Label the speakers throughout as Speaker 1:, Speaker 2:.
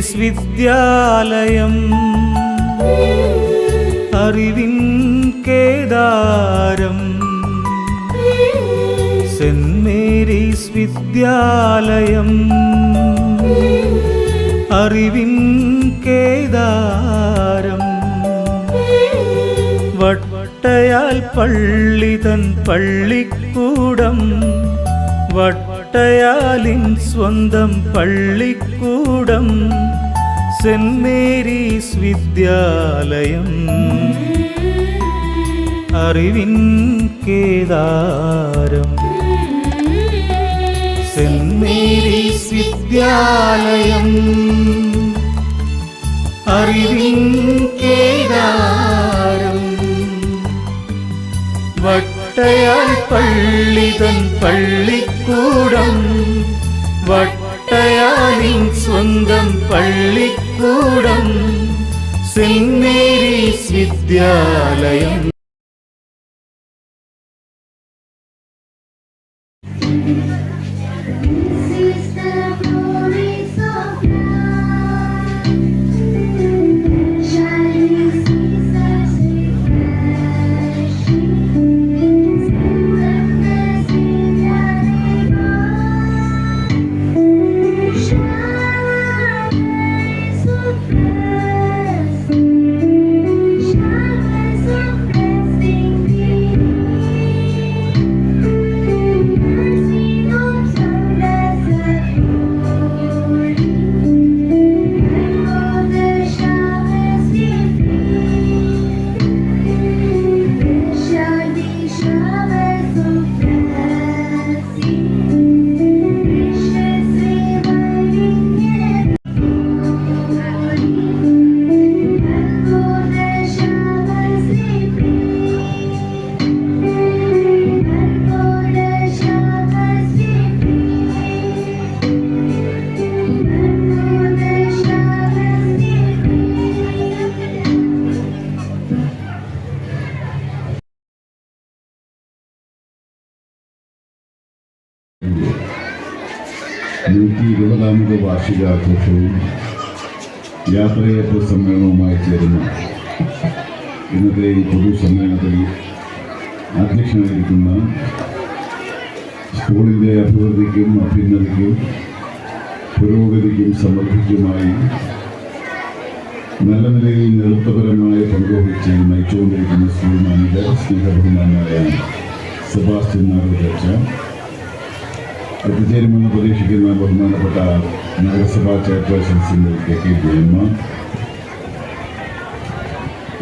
Speaker 1: Saint വിദ്യാലയം അറിവിൻ Kedaram. Saint Mary's വിദ്യാലയം. അറിവിൻ കേദാരം. വട്ടയാൽ പള്ളി തൻ പള്ളിക്കൂടം. വട്ടയാലിൻ സ്വന്തം പള്ളിക്കൂടം. സെന്റ് മേരീസ് വിദ്യാലയം. അറിവിൻ കേദാരം. സെന്റ് മേരീസ് വിദ്യാലയം. അറിവിൻ കേദാരം. വട്ടയാൽ പള്ളിതൻ പള്ളിക്കൂടം. വട്ടയാലിൻ സ്വന്തം പള്ളിക്കൂടം സെന്റ് വിദ്യാലയം.
Speaker 2: thank is
Speaker 3: വാർഷികാഘോഷവും യാത്രയേറ്റ സമ്മേളനവുമായി ചേരുന്ന. ഇന്നത്തെ ഈ പൊതുസമ്മേളനത്തിൽ അധ്യക്ഷനായിരിക്കുന്ന സ്കൂളിന്റെ അഭിവൃദ്ധിക്കും അഭ്യുന്നതിക്കും പുരോഗതിക്കും സമൃദ്ധിക്കുമായി നല്ല നിലയിൽ നൃത്തപരമായ പങ്കുവഹിച്ച് നയിച്ചുകൊണ്ടിരിക്കുന്ന സ്കൂൾ മാനേജർ സ്നേഹബഹുമാനായ സെബാസ്റ്റ്യൻ നാഗരക്ഷ എത്തിച്ചേരുമെന്ന് പ്രതീക്ഷിക്കുന്ന ബഹുമാനപ്പെട്ട നഗരസഭാ chairperson Shrimati K K Jayamma.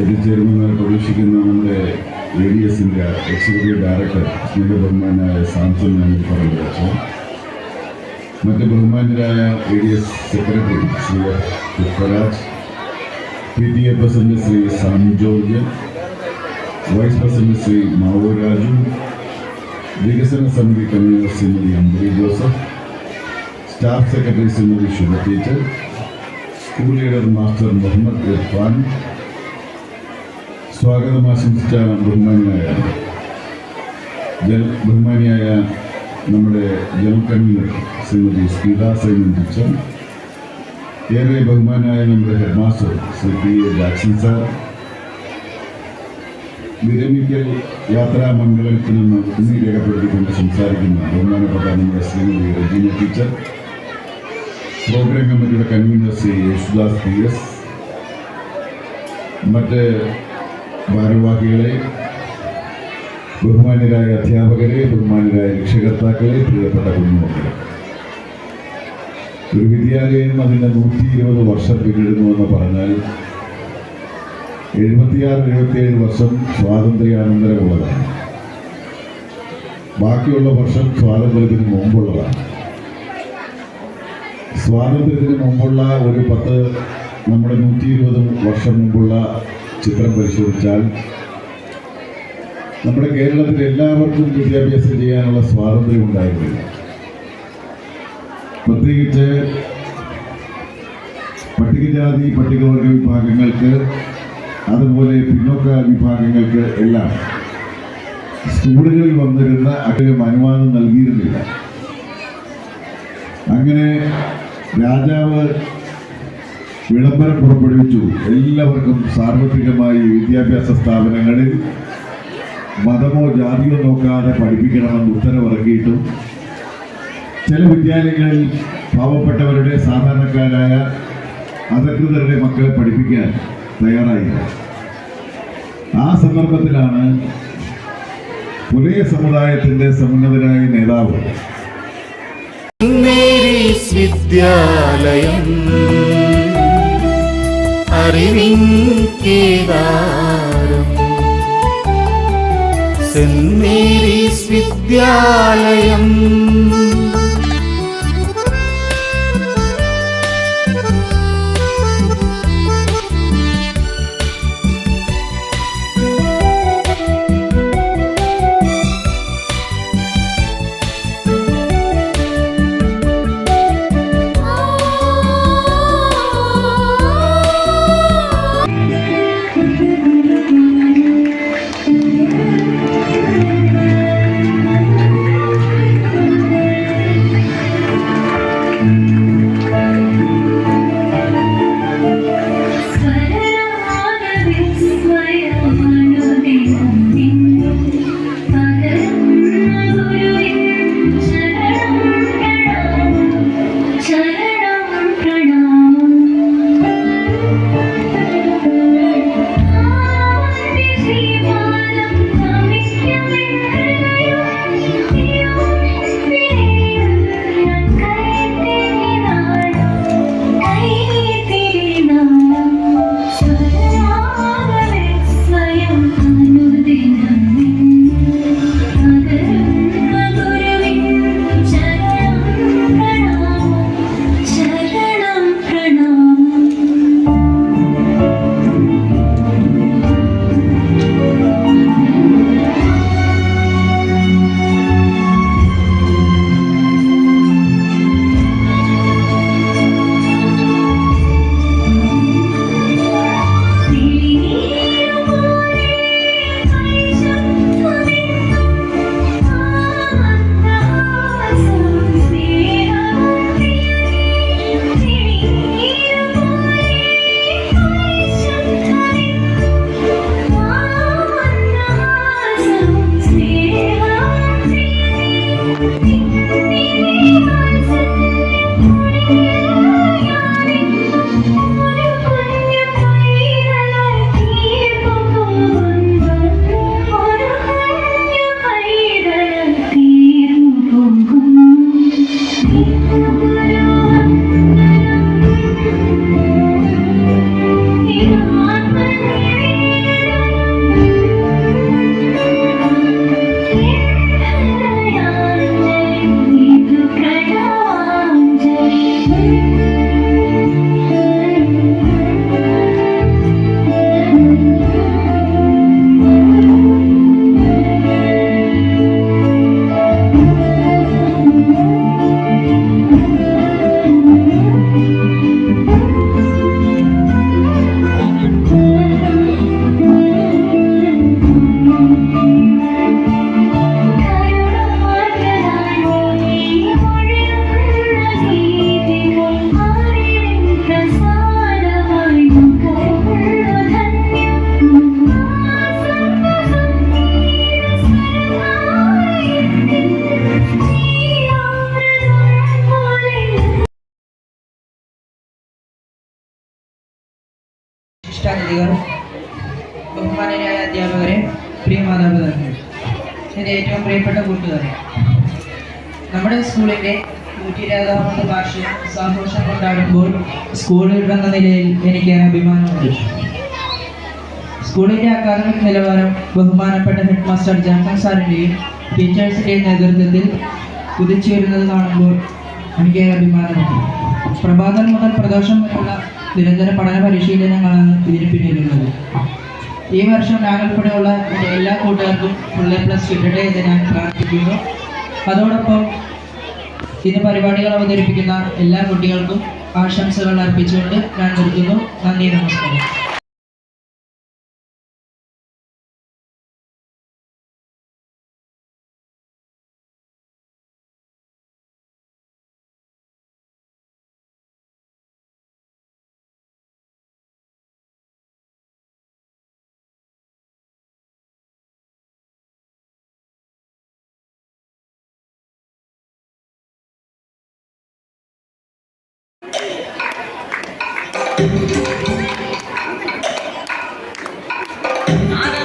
Speaker 3: എത്തിച്ചേരുമെന്ന് പ്രതീക്ഷിക്കുന്ന നമ്മുടെ എ ഡി എസിന്റെ എക്സിക്യൂട്ടീവ് ഡയറക്ടർ സ്നേഹ ബഹുമാനായ സാംസൺ ഞങ്ങൾ പറഞ്ഞു വെച്ചു. മറ്റ് ബഹുമാന്യരായ A D S secretary Shri Pushparaj P T A president Shri Sam George vice president Shri Mao Raju വികസന സമിതി convener Shrimati Ambari Joseph staff secretary Shrimati Shubha teacher school leader master Muhammad Irfan സ്വാഗതം ആശംസിച്ച ബഹുമാനിയായ ജൽ ബഹുമാനിയായ നമ്മുടെ general convener Shrimati Smitha Simon teacher ഏറെ ബഹുമാനായ നമ്മുടെ head master Shri P A Jackson sir വിരമിക്കൽ യാത്രാ മംഗളത്തിൽ നിന്ന് ഇന്ന് രേഖപ്പെടുത്തിക്കൊണ്ട് സംസാരിക്കുന്ന ബഹുമാനപ്പെട്ട നമ്മുടെ ശ്രീമതി റജീന ടീച്ചർ. പ്രോഗ്രാം കമ്മിറ്റിയുടെ convener Shri Yesudas P S. മറ്റ് ഭാരവാഹികളെ ബഹുമാന്യരായ അധ്യാപകരെ ബഹുമാന്യരായ രക്ഷകർത്താക്കളെ പ്രിയപ്പെട്ട കുഞ്ഞുമക്കളെ. ഒരു വിദ്യാലയം അതിന്റെ നൂറ്റി ഇരുപത് വർഷം പിന്നിടുന്നുവെന്ന് പറഞ്ഞാൽ എഴുപത്തിയാറ് എഴുപത്തിയേഴ് വർഷം സ്വാതന്ത്ര്യാനന്തരമുള്ളതാണ്. ബാക്കിയുള്ള വർഷം സ്വാതന്ത്ര്യത്തിന് മുമ്പുള്ളതാണ്. സ്വാതന്ത്ര്യത്തിന് മുമ്പുള്ള ഒരു പത്ത് നമ്മുടെ നൂറ്റി ഇരുപത് വർഷം മുമ്പുള്ള ചിത്രം പരിശോധിച്ചാൽ നമ്മുടെ കേരളത്തിൽ എല്ലാവർക്കും വിദ്യാഭ്യാസം ചെയ്യാനുള്ള സ്വാതന്ത്ര്യം ഉണ്ടായിരുന്നില്ല. പ്രത്യേകിച്ച് പട്ടികജാതി പട്ടികവർഗ വിഭാഗങ്ങൾക്ക് അതുപോലെ പിന്നോക്ക വിഭാഗങ്ങൾക്ക് എല്ലാം സ്കൂളുകളിൽ വന്നിരുന്ന അദ്ദേഹം അനുവാദം നൽകിയിരുന്നില്ല. അങ്ങനെ രാജാവ് വിളംബരം പുറപ്പെടുവിച്ചു. എല്ലാവർക്കും സാർവത്രികമായി വിദ്യാഭ്യാസ സ്ഥാപനങ്ങളിൽ മതമോ ജാതിയോ നോക്കാതെ പഠിപ്പിക്കണമെന്ന് ഉത്തരവിറക്കിയിട്ടും ചില വിദ്യാലയങ്ങളിൽ പാവപ്പെട്ടവരുടെ സാധാരണക്കാരായ അധികൃതരുടെ മക്കളെ പഠിപ്പിക്കാൻ തയ്യാറായില്ല ആ സന്ദർഭത്തിലാണ് പുലയ സമുദായത്തിന്റെ സമുന്നതരായ നേതാവ്
Speaker 2: വിദ്യാലയം അറിവിൻ വിദ്യാലയം
Speaker 4: പ്രിയപ്പെട്ട കൂട്ടുകാരെ നമ്മുടെ സ്കൂളിന്റെ നൂറ്റി ഇരുപതാമത്തെ സന്തോഷം കൊണ്ടാടുമ്പോൾ സ്കൂളിൽ എന്ന നിലയിൽ എനിക്ക് അഭിമാനമുണ്ട്. സ്കൂളിന്റെ അക്കാദമിക് നിലവാരം ബഹുമാനപ്പെട്ട ഹെഡ് മാസ്റ്റർ ജാഫർ സാറിന്റെയും ടീച്ചേഴ്സിന്റെയും നേതൃത്വത്തിൽ കുതിച്ചു വരുന്നത് കാണുമ്പോൾ എനിക്ക് അഭിമാനമുണ്ട്. പ്രഭാതം മുതൽ പ്രദോഷം വരെയുള്ള നിരന്തര പഠന പരിശീലനങ്ങളാണ് ഇതിന് പിന്നിലുള്ളത്. ഈ വർഷം ഞാനുൾപ്പെടെയുള്ള എന്റെ എല്ലാ കൂട്ടുകാർക്കും ഫുൾ എ പ്ലസ് കിട്ടട്ടെ എന്ന് ഞാൻ പ്രാർത്ഥിക്കുന്നു. അതോടൊപ്പം ഇന്ന് പരിപാടികൾ അവതരിപ്പിക്കുന്ന എല്ലാ കുട്ടികൾക്കും ആശംസകൾ അർപ്പിച്ചുകൊണ്ട് ഞാൻ നിർത്തുന്നു. നന്ദി നമസ്കാരം.
Speaker 5: Ada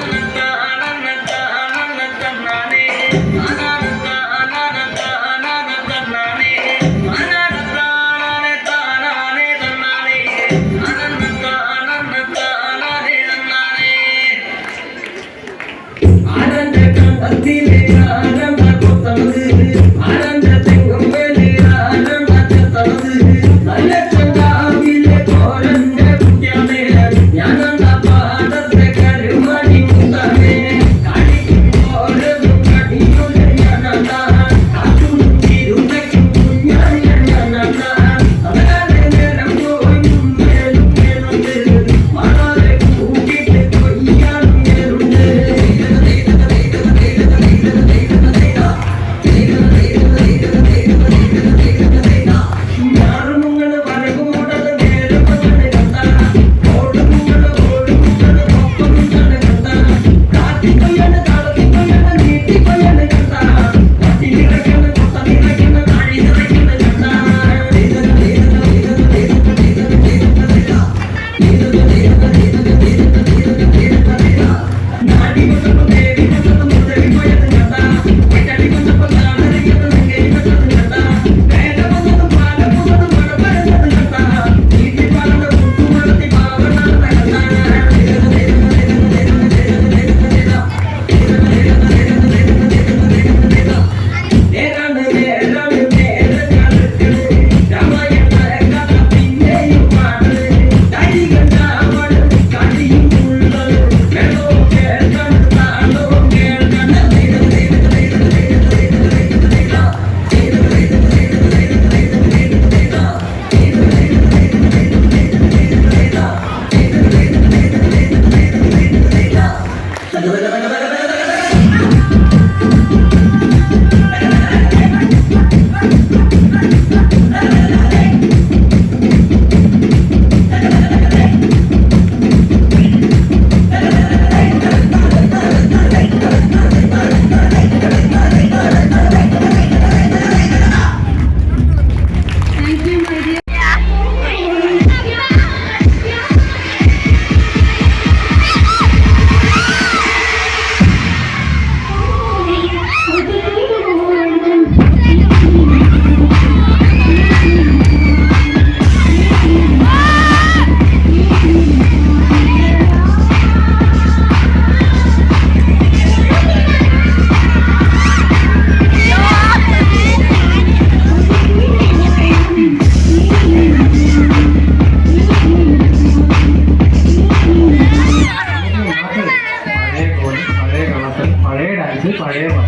Speaker 5: Kheda சூப்பா Eva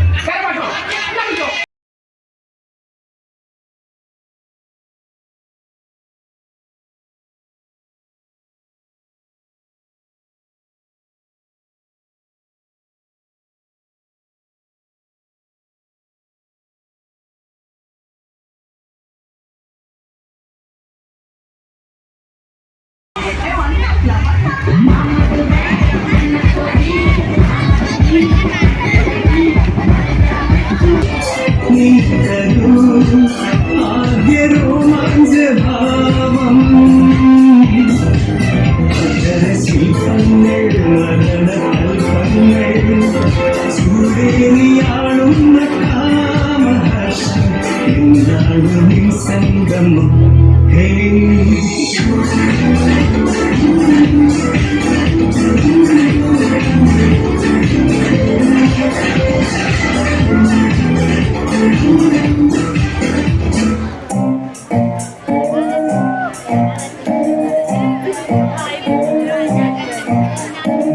Speaker 6: Thank you.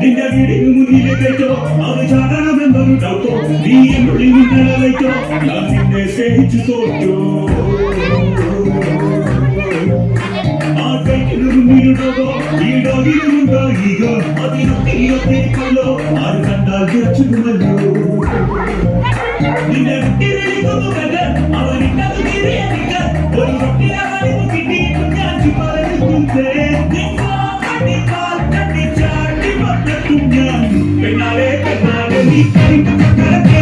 Speaker 7: നിന്റെ വീടിന് മുന്നിലെ വെച്ചോ അത് ചാടാമെന്നൊരു ഡൗട്ടോ നീ എന്നുള്ളിൽ നിന്നെ വെച്ചോ ഞാൻ നിന്നെ സ്നേഹിച്ചു തോറ്റോ. ആ കൈക്കിന് മുന്നിലുണ്ടോ ഈ ഡോഗിനുണ്ടോ ഈഗ അതിനൊത്തിരിയൊത്തിരിക്കല്ലോ ആര് കണ്ടാൽ വിറച്ചുമല്ലോ നിന്നെ
Speaker 8: பெண்ணாலே பெண்ணாலே நீ கறிந்த மக்களுக்கு